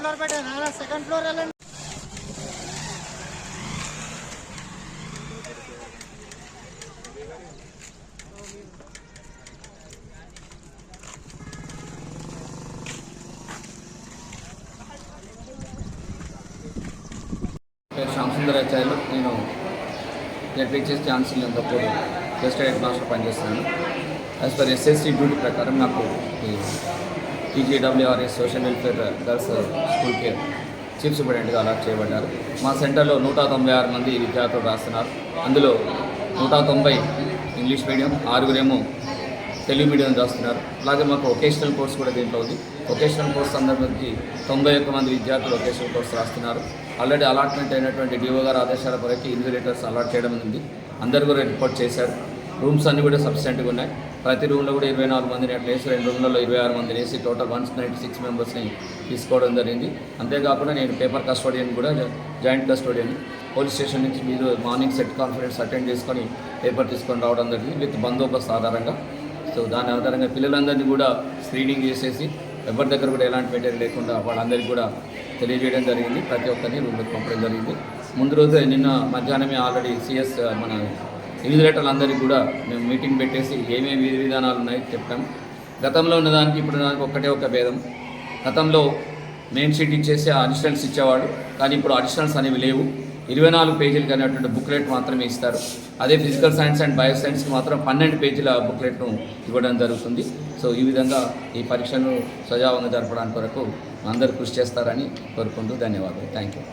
Floor పెట్టా second floor వెళ్ళండి పేరు శ్యామ్ సుందరాచార్యులు నేను జెడ్పిహెచ్ఎస్ ఛాన్సల్ తప్పుడు గెస్ట్ హెడ్ మాస్టర్ పనిచేస్తున్నాను యాజ్ పర్ ఎస్ఎస్సి డ్యూటీ ప్రకారం నాకు ఈ టీజీడబ్ల్యూఆర్ఎస్ సోషల్ వెల్ఫేర్ గర్ల్స్ స్కూల్కి చీఫ్ సూపరింటెండెంట్గా అలాట్ చేయబడ్డారు. మా సెంటర్లో నూట తొంభై ఆరు మంది విద్యార్థులు రాస్తున్నారు. అందులో నూట తొంభై ఇంగ్లీష్ మీడియం ఆరుగురేమో తెలుగు మీడియం రాస్తున్నారు. అలాగే మాకు వొకేషనల్ కోర్స్ కూడా దీంట్లో ఉంది. వొకేషనల్ కోర్స్ సందర్భంచి తొంభై ఒక్క మంది విద్యార్థులు వొకేషనల్ కోర్స్ రాస్తున్నారు. ఆల్రెడీ అలాట్మెంట్ అయినటువంటి డిఓ గారు ఆదేశాల వరకు ఇన్విజిలేటర్స్ అలాట్ చేయడం ఉంది. అందరు కూడా రిపోర్ట్ చేశారు. రూమ్స్ అన్నీ కూడా సఫిషియెంట్గా ఉన్నాయి. ప్రతి రూమ్లో కూడా ఇరవై నాలుగు మందిని అట్లా వేసి రెండు రూమ్లలో ఇరవై ఆరు మందిని వేసి టోటల్ వన్ నైంటీ సిక్స్ మెంబర్స్ని తీసుకోవడం జరిగింది. అంతేకాకుండా నేను పేపర్ కస్టోడియన్ కూడా జాయింట్ కస్టోడియన్. పోలీస్ స్టేషన్ నుంచి మీరు మార్నింగ్ సెట్ కాన్ఫరెన్స్ అటెండ్ చేసుకొని పేపర్ తీసుకొని రావడం జరిగింది విత్ బందోబస్తు ఆధారంగా. సో దాని ఆధారంగా పిల్లలందరినీ కూడా స్క్రీనింగ్ చేసేసి ఎవరి దగ్గర కూడా ఎలాంటి మెటీరియల్ లేకుండా వాళ్ళందరికీ కూడా తెలియజేయడం జరిగింది. ప్రతి ఒక్కరిని రూమ్లోకి పంపడం జరిగింది. ముందు రోజు నిన్న మధ్యాహ్నమే ఆల్రెడీ సిఎస్ మన ఇన్విజిలేటర్లందరికీ కూడా మేము మీటింగ్ పెట్టేసి ఏమేమి విధి విధానాలు ఉన్నాయో చెప్పాం గతంలో ఉన్నదానికి ఇప్పుడు దానికి ఒక్కటే ఒక భేదం. గతంలో మెయిన్ షీట్ ఇచ్చేసి అడిషనల్స్ ఇచ్చేవాడు కానీ ఇప్పుడు అడిషనల్స్ అనేవి లేవు. ఇరవై నాలుగు పేజీలు అనేటువంటి బుక్లెట్ మాత్రమే ఇస్తారు. అదే ఫిజికల్ సైన్స్ అండ్ బయో సైన్స్కి మాత్రం పన్నెండు పేజీల బుక్లెట్ను ఇవ్వడం జరుగుతుంది. సో ఈ విధంగా ఈ పరీక్షను సజావంగా జరపడానికి కొరకు అందరూ కృషి చేస్తారని కోరుకుంటూ ధన్యవాదాలు. Thank you